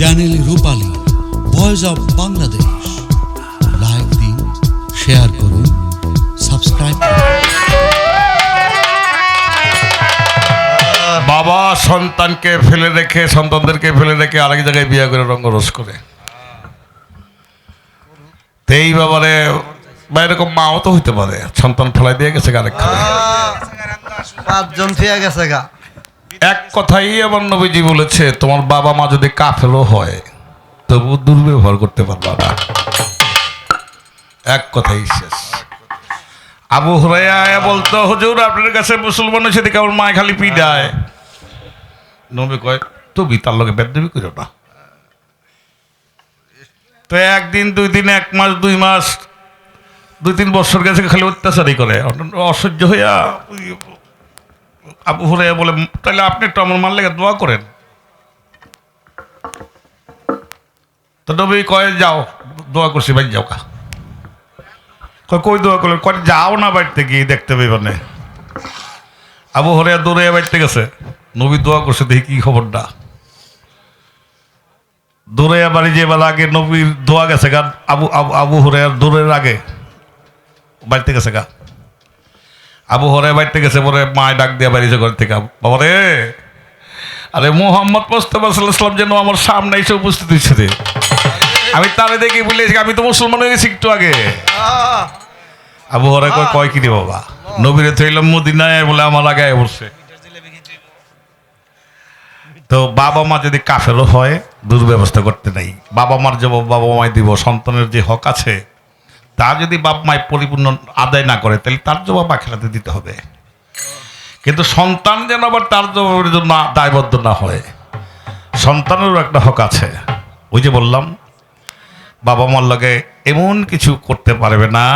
Channel Rupali voice of Bangladesh like দিন share করুন subscribe বাবা সন্তানকে ফেলে রেখে সন্তানদেরকে ফেলে রেখে আরেক জায়গায় বিয়ে করে রঙ্গরস করে। তো এই ব্যাপারে বা এরকম মাও তো হইতে পারে। সন্তান ফেলাই দিয়ে গেছে আরেক পাঁচজন ফিয়া গেছে গা। এক কথাই আমার নবীজি বলেছে, তোমার বাবা মা যদি কাফেলও হয় তবু দুর্ব্যবহার করতে পারবা না। এক কথাই শেষ। আবু হুরাইয়া বলতো, হুজুর, আপনার কাছে মুসলমান সেদিকে আমার মায় খালি পিডায়। নবী কয়, তুমি তার লগে বেদবি করো না। তো একদিন, দুই দিন, এক মাস, দুই মাস, দুই তিন বছর গেছে, খালি অত্যাচারই করে। অসহ্য হইয়া আবু হুরাইয়া বলে, তাহলে আপনি একটু আমার মার লেগে দোয়া করেন। তো নবী কয়, যাও, দোয়া করছি ভাই যাও কা কই দোয়া করলেন? কয়, যাও না বাড়িতে গিয়ে দেখতে পাইব মানে আবু হরিয়া দৌড়ে বাড়িতে গেছে। নবী দোয়া করছে, দেখি কি খবরটা। দৌড়ে বাড়ি যে বেলা আগে নবীর দোয়া গেছে গা। আবু আবু আবু হরিয়ার দৌড়ের আগে বাড়িতে গেছে গা। আবু হরে বাড়িতে গেছে, পরে মায় ডাক দিয়ে বাড়িছে ঘর থেকে। বাবা আরে মোহাম্মদ মোস্তফা সাল্লাম যেন আমার সামনে এসে উপস্থিত হয়েছে রে। আমি তারে দেখে বলেছি আমি তো মুসলমান হয়ে গেছি একটু আগে। আবু হরে কয় কি রে বাবা? নবীরে থইলাম মদিনায় বলে আমার আগে বসছে তো বাবা মা যদি কাফেরও হয়, দুর্ব্যবস্থা করতে নাই। বাবা মার জবাব বাবা মায় দিব। সন্তানের যে হক আছে তা যদি বাপ মায় পরিপূর্ণ আদায় না করে, তাহলে তার জবাব আখেরাতে দিতে হবে। কিন্তু সন্তান যেন আবার তার জবাবের জন্য দায়বদ্ধ না হয়, সন্তানেরও একটা হক আছে। ওই যে বললাম, বাবা মার লগে এমন কিছু করতে পারবে না,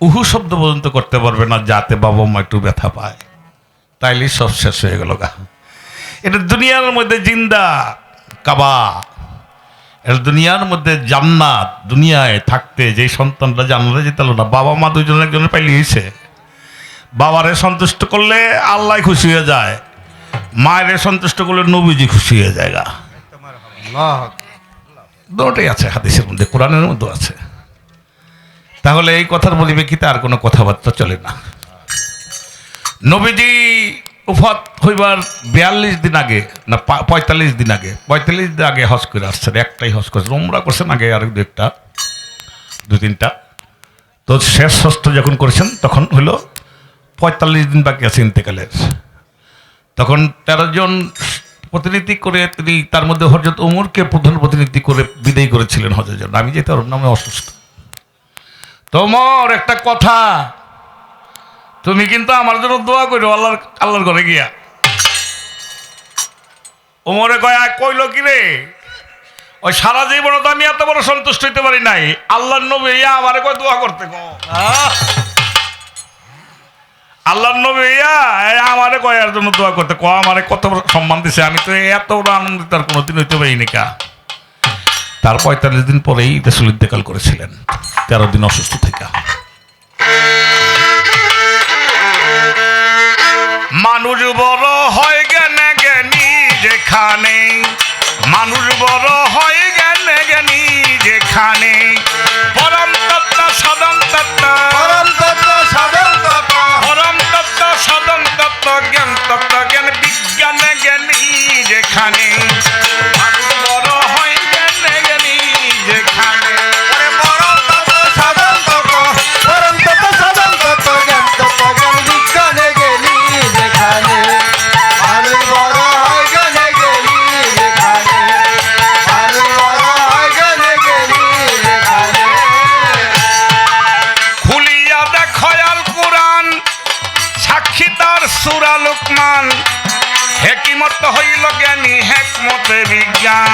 উহু শব্দ পর্যন্ত করতে পারবে না, যাতে বাবা মা একটু ব্যথা পায়। তাইলে সব শেষ হয়ে গেল গা। এটা দুনিয়ার মধ্যে জিন্দা কাবা দুনিয়ার মধ্যে জান্নাত, দুনিয়ায় থাকতে যে সন্তানটা জান্নাতে যেতে না, বাবা মা দুজন একজনের পাইলিয়েছে বাবারে সন্তুষ্ট করলে আল্লাহ খুশি হয়ে যায়, মায়ের সন্তুষ্ট করলে নবীজি খুশি হয়ে যায় গা। দুটোই আছে হাদিসের মধ্যে, কোরআনের মধ্যে আছে। তাহলে এই কথার বলিবে পরিপ্রেক্ষিতে আর কোনো কথাবার্তা চলে না। নবীজি উফাত হইবার বিয়াল্লিশ দিন আগে, না পঁয়তাল্লিশ দিন আগে, পঁয়তাল্লিশ দিন আগে হজ করে আসছেন একটাই হজ করছেন উমরা করছেন আগে আর দু একটা, দু তিনটা। তো শেষ ষষ্ঠ যখন করেছেন, তখন হলো পঁয়তাল্লিশ দিন বাকি আছে ইন্তেকালের। তখন তেরো জন প্রতিনিধি করে তিনি, তার মধ্যে হজরত উমরকে প্রধান প্রতিনিধি করে বিদায় করেছিলেন হজের জন্য। আমি যেতে ওর নামে অসুস্থ। তোমার একটা কথা তুমি কিন্তু আমার জন্য দোয়া করো আল্লাহর আল্লাহর ঘরে গিয়া। ওমরে কয় "আ, কইল কি রে? ওই সারা জীবনে তো আমি এত বড় সন্তুষ্ট হইতে পারি নাই। আল্লাহর নবী ইয়া আমারে কয় দোয়া করতে কো আল্লাহর নবী ইয়া আমারে কয় এর জন্য দোয়া করতে ক আমারে কত সম্মান দিছে। আমি তো এত বড় আনন্দিত আর কোনোদিন হইতে পারি পারিনি কা। তার পঁয়তাল্লিশ দিন পরেই দেশুল ইন্তেকাল করেছিলেন। তেরো দিন অসুস্থ থেকে মানুষ বড় হয় জ্ঞানে জ্ঞানী যেখানে। মানুষ বড় হয় জ্ঞানে জ্ঞানী যেখানে। পরম তত্ত্ব সদম তত্ত্ব। পরম তত্ত্ব সদন তত্ত্ব। পরম তত্ত্ব সদম তত্ত্ব জ্ঞান তত্ত্ব জ্ঞান বিজ্ঞানে জ্ঞানী যেখানে। হেকিমত হইল জ্ঞানী হেকমতে বিজ্ঞান।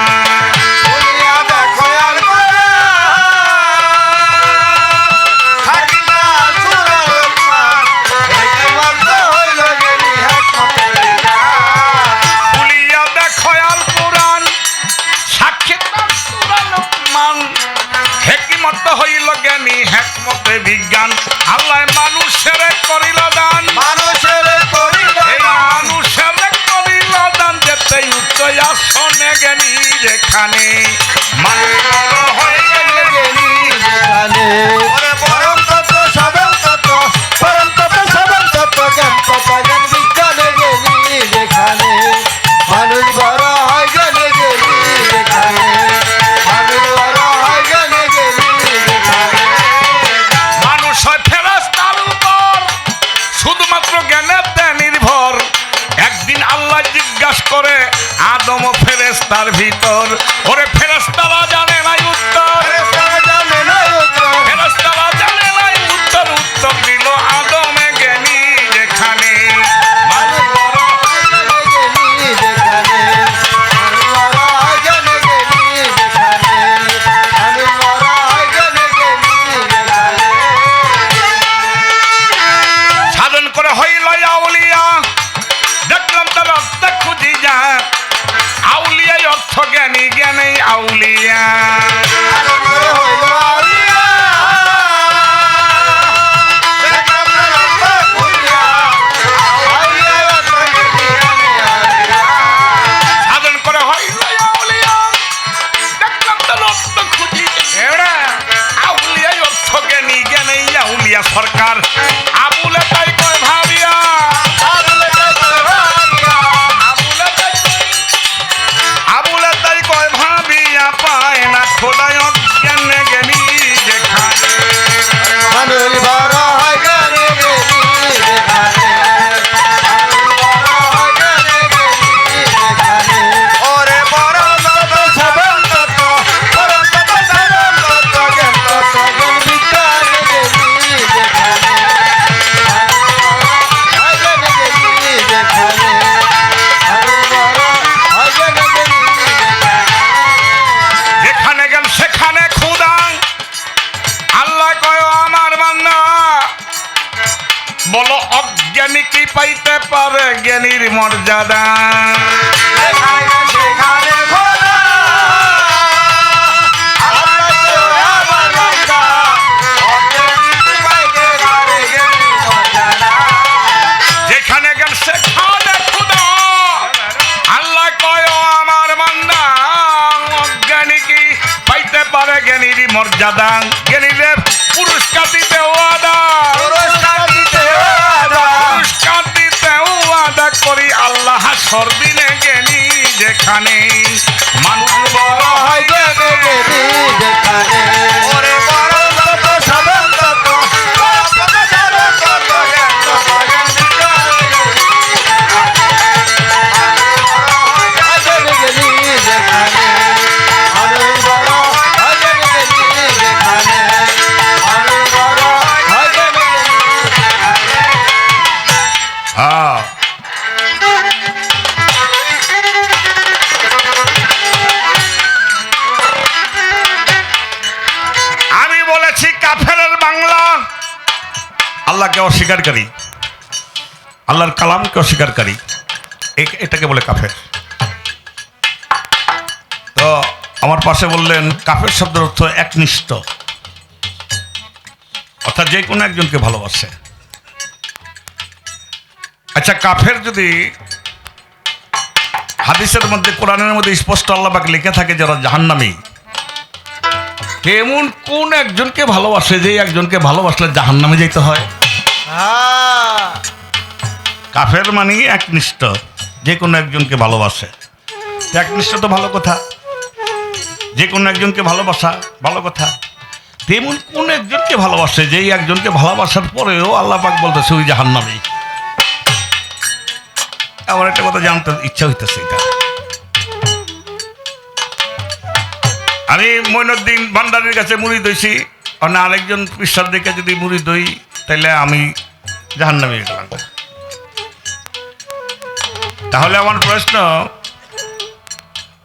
হইল জ্ঞানী হেকমতে বিজ্ঞান। আল্লাহ মানুষের করিল আসনে জ্ঞানী যেখানে মায়ের হয়ে গেলি যেখানে। আউলিয়া মর্যাদা জ্ঞানীদের পুরস্কার দিতে ওয়াদা পুরস্কার দিতে ওয়াদা, পুরস্কার দিতে ওয়াদা করি আল্লাহ সর্দিনে জ্ঞানী যেখানে। আল্লাহকে অস্বীকারী। আল্লাহর কালামকে অস্বীকারী। এটাকে বলে কাফের। তো আমার পাশে বললেন, কাফের শব্দের অর্থ একনিষ্ঠ। অর্থাৎ যে কোনো একজনকে ভালোবাসে। আচ্ছা কাফের যদি হাদিসের মধ্যে, কোরআনের মধ্যে স্পষ্ট আল্লাহবাক লেখা থাকে যারা জাহান্নামী, কেমন কোন একজনকে ভালোবাসে? যে একজনকে ভালোবাসলে জাহান্নামে যেতে হ্যাঁ। কাফের মানে একনিষ্ঠ যে কোনো একজনকে ভালোবাসে। একনিষ্ঠ তো ভালো কথা। যে কোনো একজনকে ভালোবাসা, ভালো কথা। তেমন কোন একজনকে ভালোবাসে, যেই একজনকে ভালোবাসার পরেও আল্লাহ পাক বলতেছে, ওই জাহান্নামী। আমার একটা কথা জানতে ইচ্ছা হইতেছে এটা। আমি মইনুদ্দিন ভান্ডারের কাছে মুড়ি দইছি না আরেকজন পিসার দিকে যদি মুড়ি দই তাহলে আমি জাহান্নামে গেলাম তাহলে আমার প্রশ্ন,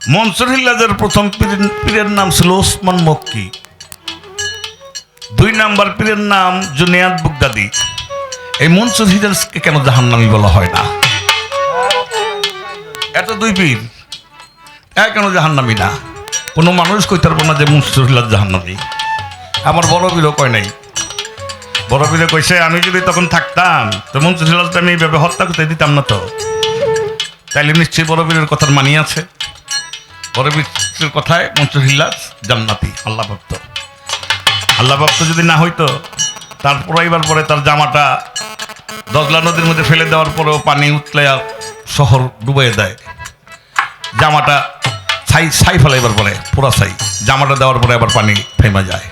মনসুর হিল্লাজের প্রথম পীরের- নাম ছিল ওসমান মক্কি। দুই নাম্বার পীরের নাম জুনিয়াদ বুগদাদি। এই মনসুর হিল্লাজকে কেন জাহান্নামী বলা হয় না? এত দুই পীর এ কেন জাহান্নামী না? কোনো মানুষ কইতে পারব না যে মনসুর হিল্লাজ জাহান্নামী। আমার বড় বীরও কয় নাই। বড় কইছে, আমি যদি তখন থাকতাম, তো মনসুর হিল্লাজটা আমি এইভাবে হত্যা করতে দিতাম না তো? তাইলে নিশ্চয়ই বড় কথার মানি আছে। বড় বৃষ্টির কথায় মনসুর হিল্লাস জান্নাতি, আল্লাহ ভক্ত। আল্লাহ ভক্ত যদি না হইতো তারপর এবার পরে তার জামাটা দজলা নদীর মধ্যে ফেলে দেওয়ার পরেও পানি উতলে শহর ডুবে দেয়। জামাটা ছাই ছাই ফেলাইবার পরে, পুরা ছাই। জামাটা দেওয়ার পরে আবার পানি থেমে যায়।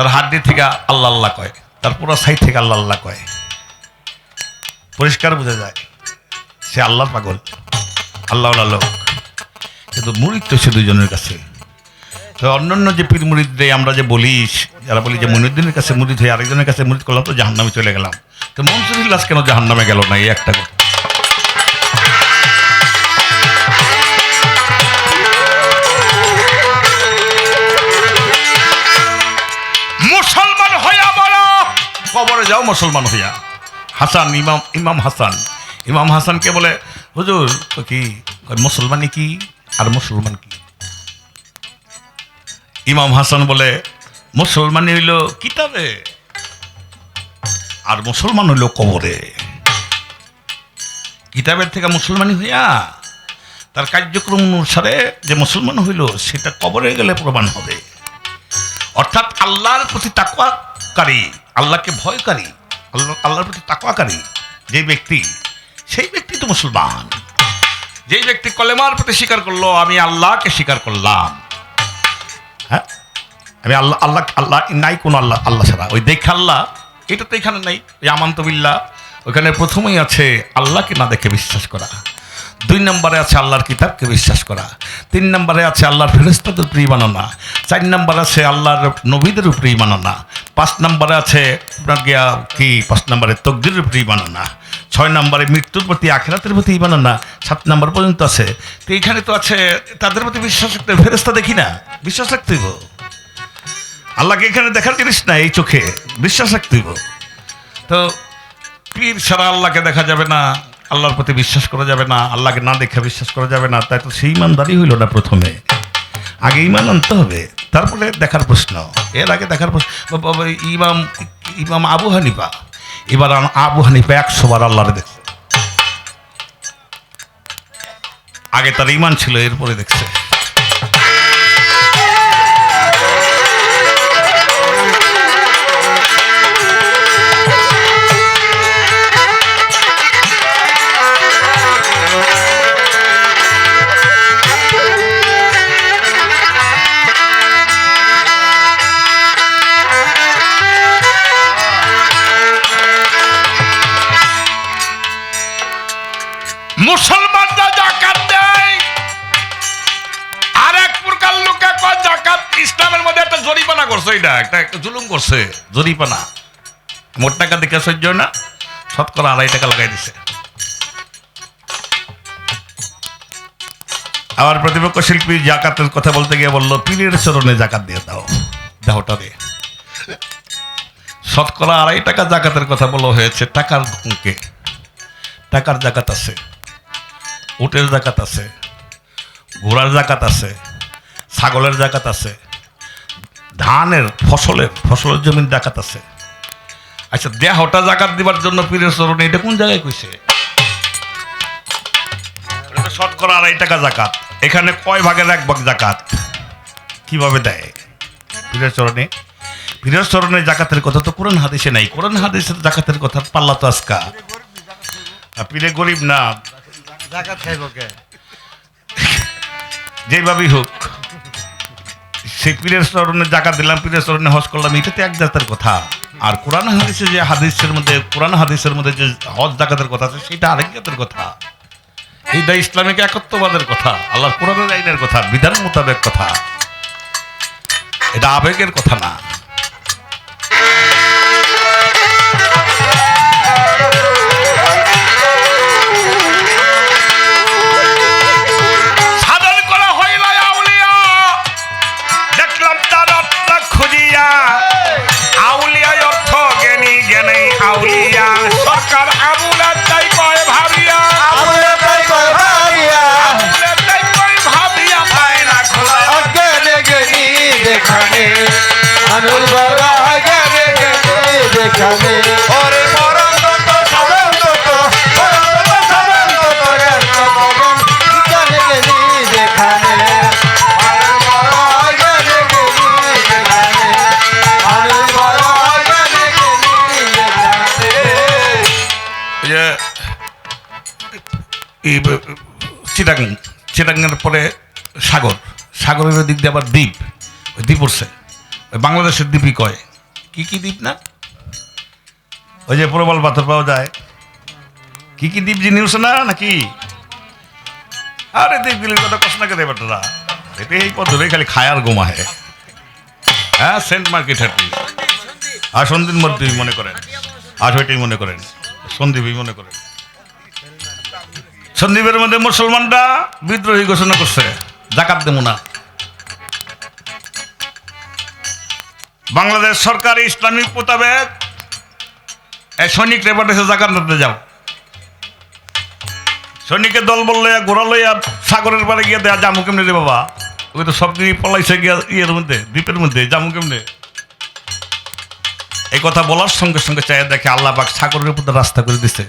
তার হাড্ডি থেকে আল্লাহ আল্লাহ কয়, তার পুরা ছাই থেকে আল্লাহ আল্লাহ কয়। পরিষ্কার বোঝা যায়, সে আল্লাহ পাগল আল্লাহ লোক। কিন্তু মুরিদ তো সে দুজনের কাছে। তো অন্যান্য যে পীর মুরিদদের আমরা যে বলি, যারা বলি যে মনিউদ্দিনের কাছে মুরিদ হয়ে আরেকজনের কাছে মুরিদ করলাম, তো জাহান্নামে চলে গেলাম। তো মনসুরিল্লাস কেন জাহান্নামে গেল না এই একটা কথা? যাও মুসলমান হইয়া। হাসান ইমাম ইমাম হাসান। ইমাম হাসানকে বলে হুজুর কি কয়, মুসলমানি কি আর মুসলমান কি? ইমাম হাসান বলে মুসলমানি হইল কিতাবে আর মুসলমান হইল কবরে। কিতাবের থেকে মুসলমানি হইয়া তার কার্যক্রম অনুসারে যে মুসলমান হইল সেটা কবরে গেলে প্রমাণ হবে। অর্থাৎ আল্লাহর প্রতি তাকওয়াকারী আল্লাহকে ভয়কারী, আল্লাহ আল্লাহর প্রতি তাকওয়াকারী যে ব্যক্তি, সেই ব্যক্তি তো মুসলমান। যেই ব্যক্তি কলেমার প্রতি স্বীকার করল, আমি আল্লাহকে স্বীকার করলাম। হ্যাঁ? আমি আল্লাহ আল্লাহ আল্লাহ নাই কোনো আল্লাহ আল্লাহ ছাড়া। ওই দেখে আল্লাহ, এটা তো এখানে নাই। ওই আমান্তবিল্লা ওইখানে প্রথমেই আছে আল্লাহকে না দেখে বিশ্বাস করা। দুই নম্বরে আছে আল্লাহর কিতাবকে বিশ্বাস করা। তিন নম্বরে আছে আল্লাহর ফেরেস্তাদের প্রিয় মাননা। চার নম্বরে আছে আল্লাহর নবীদের প্রিয় মানানা। পাঁচ নম্বরে আছে আপনার গিয়া কি? পাঁচ নম্বরে তকদিরের প্রিয় মাননা। ছয় নম্বরে মৃত্যুর প্রতি আখেরাতের প্রতি মানানা। সাত নম্বর পর্যন্ত আছে। তো এখানে তো আছে, তাদের প্রতি বিশ্বাস রাখতে ফেরেস্তা দেখি না। বিশ্বাস রাখতে। আল্লাহকে এখানে দেখার জিনিস না এই চোখে। বিশ্বাস রাখতে। তো পীর ছাড়া আল্লাহকে দেখা যাবে না। আল্লাহর প্রতি বিশ্বাস করা যাবে না, আল্লাহকে না দেখে বিশ্বাস করা যাবে না, তাই তো সেই ইমানদারি হইল না প্রথমে। আগে ইমান আনতে হবে, তারপরে দেখার প্রশ্ন। এর আগে দেখার প্রশ্ন ইমাম ইমাম আবু হানিফা, এবার আবু হানিফা একশো বার আল্লাহরে দেখছে। আগে তার ইমান ছিল, এরপরে দেখছে। এটা একটা জুলুম করছে মোট টাকা দেখে সহ্য না শতকরা আড়াই টাকা লাগাই দিছে। আবার প্রতিপক্ষ শিল্পী জাকাতের কথা বলতে গিয়ে বলল, পীরের চরণে জাকাত দিয়ে দাও, দেহটা দিয়ে শতকরা আড়াই টাকা জাকাতের কথা বলা হয়েছে, টাকার টাকার জাকাত আছে, উটের জাকাত আছে, ঘোড়ার জাকাত আছে, ছাগলের জাকাত আছে ধানের ফসলের ফসলের জমির জাকাত আছে। আচ্ছা দেহটা জাকাত দিবার জন্য পীরের চরণে, এটা কোন জায়গায় কইছে? শতকরা আড়াই টাকা জাকাত। এখানে কয় ভাগের এক ভাগ জাকাত? কীভাবে দেয়? পীরের চরণে? পীরের চরণে জাকাতের কথা তো কোরআন হাদিসে নাই। কোরআন হাদিসের জাকাতের কথা পাল্লা তো আজকা। পীরে গরিব না। জাকাত খাইব কে? যেভাবেই হোক। সেই পীরের স্মরণে জাকাত দিলাম, পীরের স্মরণে হজ করলাম, এটা তো এক জাতের কথা। আর কোরআন হাদিসে যে হাদিসের মধ্যে, কোরআন হাদিসের মধ্যে যে হজ জাকাতের কথা আছে, সেটা আরেক জাতের কথা। এইটা ইসলামিক একত্ববাদের কথা আল্লাহ কোরআনের আইনের কথা, বিধান মোতাবেক কথা। এটা আবেগের কথা না। মানুষ চিটাং চিটাঙ্গের পরে সাগর সাগরের দিক দিয়ে আবার দ্বীপ ওই দ্বীপ উঠছে। বাংলাদেশের দ্বীপই কয়? কি কি দ্বীপ না? ওই যে প্রবল পাথর পাওয়া যায়। কি কি দ্বীপ যিনি উঠছে না, নাকি? আরে দ্বীপ গিলির কথা কষ্ট না করে বেটারা এই পদ্ধতি খালি খায় আর গোমাহে হ্যাঁ সেন্ট মার্কেট হাটি আর সন্দীপ মধ্যে মনে করেন। আর ওইটাই মনে করেন। সন্দীপই মনে করেন। সন্দীপের মধ্যে মুসলমানরা বিদ্রোহী ঘোষণা করছে। জাকাত দেবো না। বাংলাদেশ সরকার ইসলামিক মোতাবেক সৈনিক রেপার্টেসে জাকাত দিতে যাও। সৈনিকের দল বললে ঘোরা লইয়া সাগরের পারে গিয়ে দেয়া জামু কেমনে রে বাবা? ওই তো সব দিকে পলাইছে গিয়া ইয়ের মধ্যে, দ্বীপের মধ্যে, জামু কেমনে? এই কথা বলার সঙ্গে সঙ্গে চাই দেখে আল্লাহ পাক সাগরের উপর রাস্তা করে দিছে।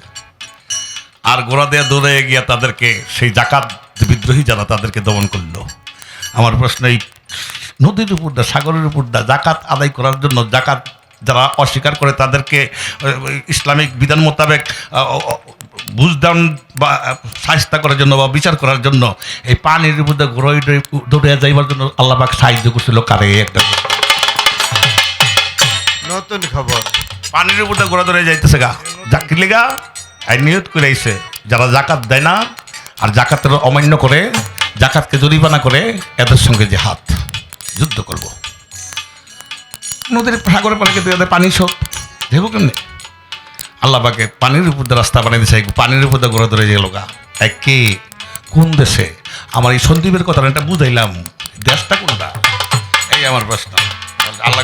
আর গোড়া দিয়ে দৌড়ে গিয়া তাদেরকে সেই জাকাত বিদ্রোহী যারা তাদেরকে দমন করল। আমার প্রশ্ন এই নদীর উপর দা সাগরের উপর দা জাকাত আদায় করার জন্য জাকাত যারা অস্বীকার করে তাদেরকে ইসলামিক বিধান মোতাবেক বুঝদান বা সাহিস্তা করার জন্য বা বিচার করার জন্য এই পানির উপর ঘোড়াই দৌড়ে যাইবার জন্য আল্লাহবাক সাহায্য করছিল কারে একটা। নতুন খবর। পানির উপর ঘোড়া ধরে যাইতেছে গা। জাকির গা আর নিয়ত করে আইছে যারা জাকাত দেয় না আর জাকাতের অমান্য করে জাকাতকে জরিমানা করে এদের সঙ্গে যে হাত যুদ্ধ করব। নদীর সাগরে পারে কিন্তু এদের পানি সব দেবো কেমনি? আল্লাহ পাকে পানির উপর দিয়ে রাস্তা বানিয়ে দিছে পানির উপর দিয়ে ঘোরা ধরে যে গা এক কোন দেশে? আমার এই সন্দীপের কথা এটা বুঝাইলাম, দেশটা কোনটা? এই আমার প্রশ্ন। আল্লাহ